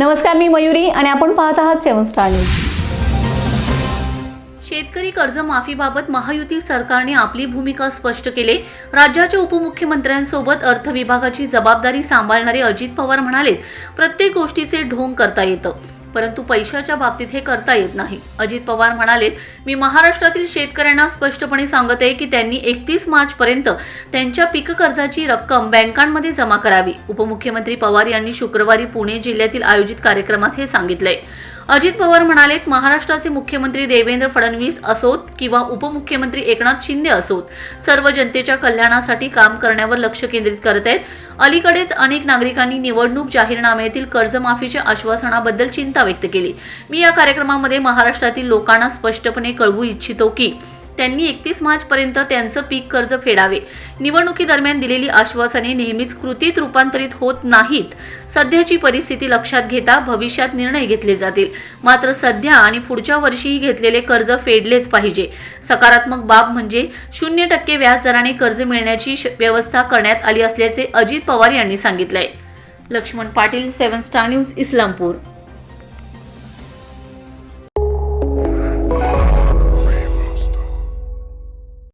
नमस्कार मी मयुरी आणि आपण पाहत आहात सेवन स्टार न्यूज. शेतकरी कर्जमाफीबाबत महायुती सरकारने आपली भूमिका स्पष्ट केले. राज्याच्या उपमुख्यमंत्र्यांसोबत अर्थ विभागाची जबाबदारी सांभाळणारे अजित पवार म्हणाले प्रत्येक गोष्टीचे ढोंग करता येतं. परंतु पैशाच्या बाबतीत हे करता येत नाही. अजित पवार म्हणाले मी महाराष्ट्रातील शेतकऱ्यांना स्पष्टपणे सांगत आहे की त्यांनी एकतीस मार्च पर्यंत त्यांच्या पीक कर्जाची रक्कम बँकांमध्ये जमा करावी. उपमुख्यमंत्री पवार यांनी शुक्रवारी पुणे जिल्ह्यातील आयोजित कार्यक्रमात हे सांगितलंय अजित पवार म्हणालेत महाराष्ट्राचे मुख्यमंत्री देवेंद्र फडणवीस असोत किंवा उपमुख्यमंत्री एकनाथ शिंदे असोत सर्व जनतेच्या कल्याणासाठी काम करण्यावर लक्ष केंद्रित करत आहेत. अलीकडेच अनेक नागरिकांनी निवडणूक जाहीरनाम्यातील कर्जमाफीच्या आश्वासनाबद्दल चिंता व्यक्त केली. मी या कार्यक्रमामध्ये महाराष्ट्रातील लोकांना स्पष्टपणे कळवू इच्छितो की त्यांनी एकतीस मार्च पर्यंत त्यांचं पीक कर्ज फेडावे. निवडणुकीदरम्यान दिलेली आश्वासने नेहमीच कृतीत रूपांतरित होत नाहीत. सध्याची परिस्थिती लक्षात घेता भविष्यात निर्णय घेतले जातील. मात्र सध्या आणि पुढच्या वर्षीही घेतलेले कर्ज फेडलेच पाहिजे. सकारात्मक बाब म्हणजे शून्य टक्के व्याजदराने कर्ज मिळण्याची श- व्यवस्था करण्यात आली असल्याचे अजित पवार यांनी सांगितलंय. Laxman Patil seven star news Islampur.